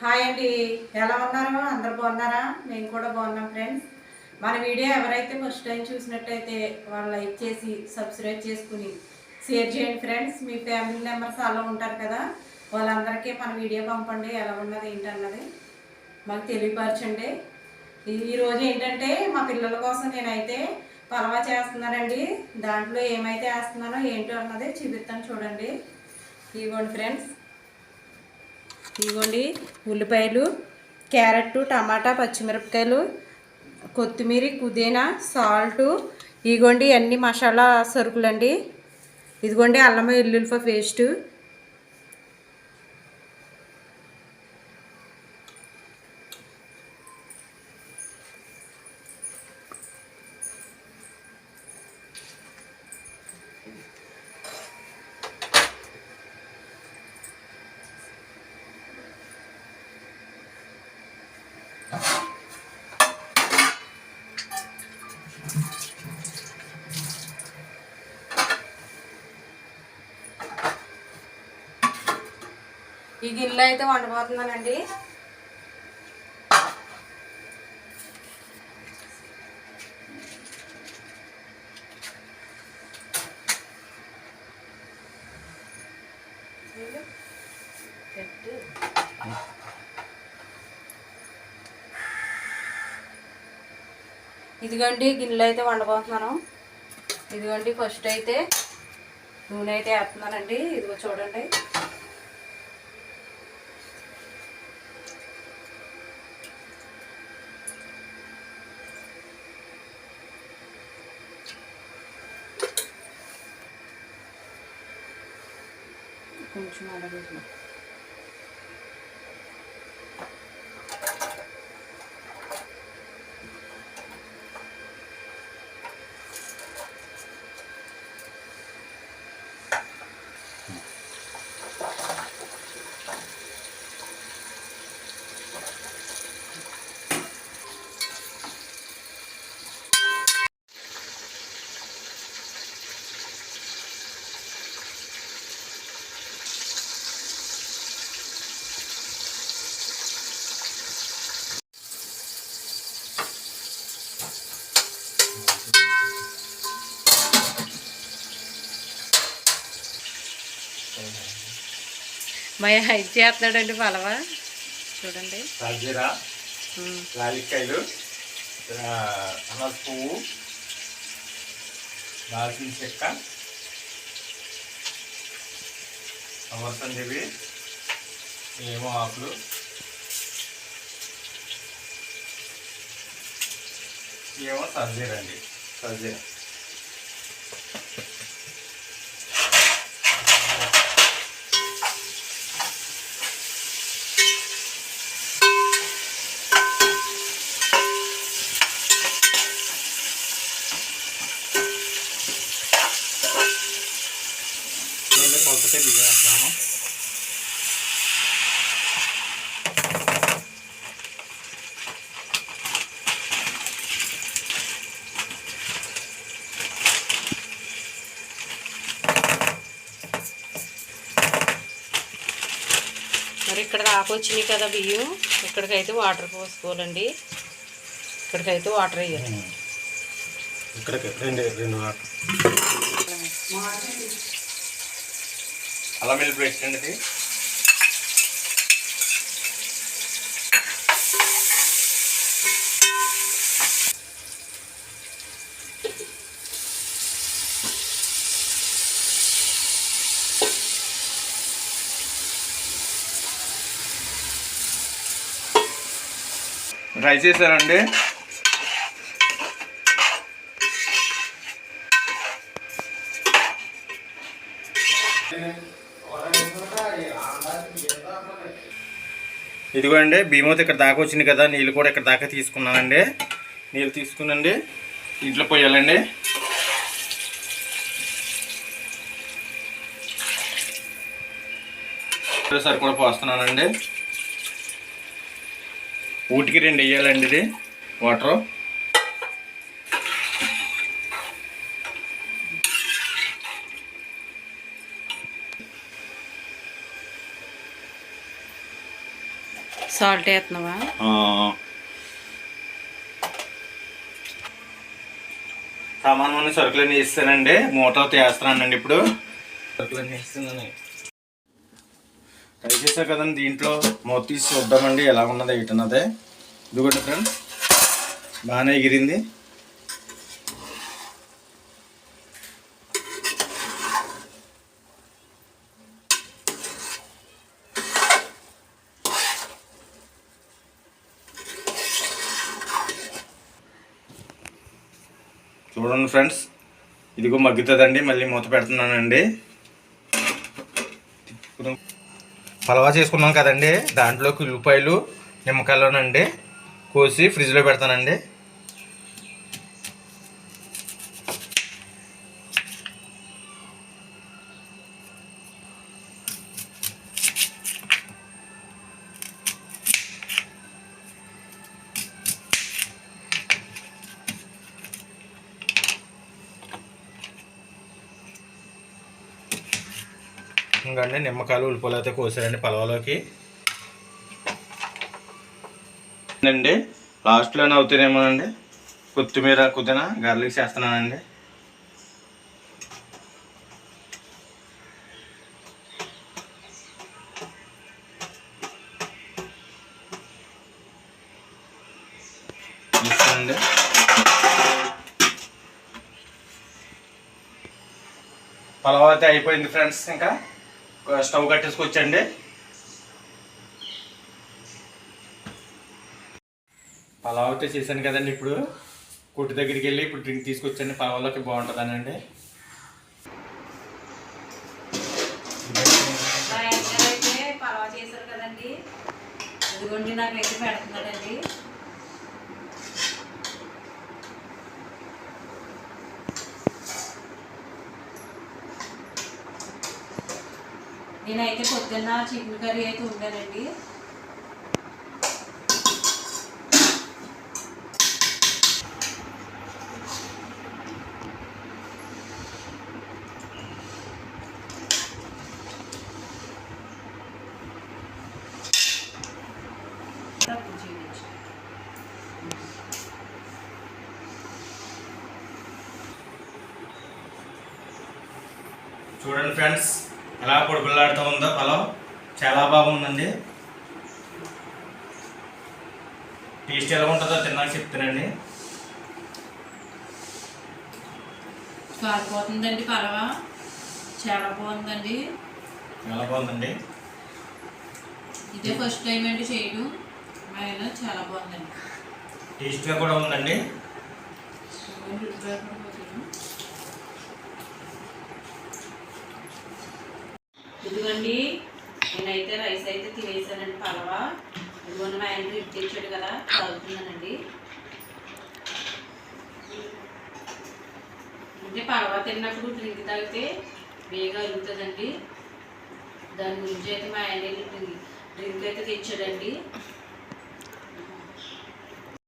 Hi అండి. ఎలా ఉన్నారు అందరు బాగున్నారా? మేము కూడా బాగున్నాం ఫ్రెండ్స్. మన వీడియో ఎవరైతే ఫస్ట్ టైం చూసినట్టయితే వాళ్ళు లైక్ చేసి సబ్స్క్రైబ్ చేసుకుని షేర్ చేయండి ఫ్రెండ్స్. మీ ఫ్యామిలీ మెంబర్స్ అలా ఉంటారు కదా వాళ్ళందరికీ మన వీడియో పంపండి. ఎలా ఉన్నది ఏంటన్నది మాకు తెలియపరచండి. ఈరోజు ఏంటంటే మా పిల్లల కోసం నేనైతే పలవా చేస్తున్నానండి. దాంట్లో ఏమైతే వేస్తున్నానో ఏంటో అన్నది చూపిస్తాను చూడండి. ఇదిగోండి ఫ్రెండ్స్. ఇదిగోండి ఉల్లిపాయలు క్యారెట్ టమాటా పచ్చిమిరపకాయలు కొత్తిమీర పుదీనా సాల్ట్. ఇదిగోండి అన్ని మసాలా సరుకులండి. ఇదిగోండి అల్లం వెల్లుల్లిపాయ పేస్టు. ఈ గిన్నెలో అయితే వండబోతున్నానండి పెట్టు. ఇదిగోండి గిన్నెలు అయితే వండబోతున్నాను ఇదిగోండి ఫస్ట్ అయితే నూనె అయితే వేస్తున్నానండి. ఇదిగో చూడండి. Почему 什么 భయ హైట్ చేస్తున్నాడండి పలవా. చూడండి. లాలిక్కాయలు ఆ, అనాస పువ్వు దాల్చిన చెక్క అమర్తండివి ఏమో ఆకులు. ఏమో సజ్జీర అండి. సజ్జీర దాకా వచ్చినాయి కదా బియ్యం. ఇక్కడికైతే వాటర్ పోసుకోవాలండి. ఇక్కడికైతే వాటర్ వేయాలి ఇక్కడికి రెండు రెండు అల్లం డ్రై అండి ఇదిగో అండి చేశారండి. ఇదిగోండి ఇక్కడ దాకా వచ్చింది కదా నీళ్ళు కూడా ఇక్కడ దాకా తీసుకున్నానండి. నీళ్ళు తీసుకునండి. ఇంట్లో పోయాలండి. సరి కూడా పోస్తున్నానండి. ఊటికి రెండు వేయాలండి ఇది. వాటరు. సాల్ట్ వేస్తున్నావా? ఆ. సామాన్లు సరుకులన్నీ ఇస్తానండి. మూటలు తీస్తున్నానండి ఇప్పుడు. సరుకులన్నీ ఇస్తున్నాను. ట్రై కదండి దీంట్లో మూత తీసి చూద్దామండి ఎలా ఉన్నది ఏంటన్నదే ఇదిగోండి ఫ్రెండ్స్ బాగానే ఎగిరింది. చూడండి ఫ్రెండ్స్ ఇదిగో మగ్గుతుందండి మళ్ళీ మూత పెడుతున్నానండి. పలవా చేసుకున్నాం కదండి. దాంట్లోకి ఉల్లిపాయలు నిమ్మకాయలోనండి కోసి ఫ్రిడ్జ్లో పెడతానండి. ఇంకండి నిమ్మకాయలు ఉల్లిపాయలు అయితే కోసారండి పలవలోకి. అండి లాస్ట్లోనే అవుతానేమోనండి కొత్తిమీర కుదిన గార్లిక్ చేస్తున్నానండి. పలవ అయితే అయిపోయింది ఫ్రెండ్స్ ఇంకా. స్టవ్ కట్టేసుకొచ్చండి. పలావ్ అయితే చేశాను కదండి ఇప్పుడు. కొట్టు దగ్గరికి వెళ్ళి ఇప్పుడు డ్రింక్ తీసుకొచ్చండి. పలావ్లోకి బాగుంటుందనండి. పలావ చేశారు కదండి. ఇదిగోండి నాకు అయితే పెడుతున్నాడండి. నేనైతే పొద్దున్న చికెన్ కర్రీ అయితే ఉండానండి చూడండి ఫ్రెండ్స్ ఎలా పొడిపిల్లాడుతూ ఉందో పలావ్? చాలా బాగుందండి. టేస్ట్ ఎలా ఉంటుందో తిన్నాక చెప్తానండి కాలిపోతుందండి పలవ? చాలా బాగుందండి. చాలా బాగుందండి. ఇదే ఫస్ట్ టైం అండి చేయడం. ఆయన చాలా బాగుందండి. టేస్ట్గా కూడా ఉందండి. ఇదిగోండి నేనైతే రైస్ అయితే తినేసానండి పలవా. ఇదిగోండి మా ఆయన ఇడ్లీ తెచ్చాడు కదా తాగుతున్నానండి అంటే పలవా తిన్నప్పుడు డ్రింక్ తాగితే వేగా అరుగుతుందండి. దాని గురించి అయితే మా ఆయన డ్రింక్ డ్రింక్ అయితే తెచ్చాడండి.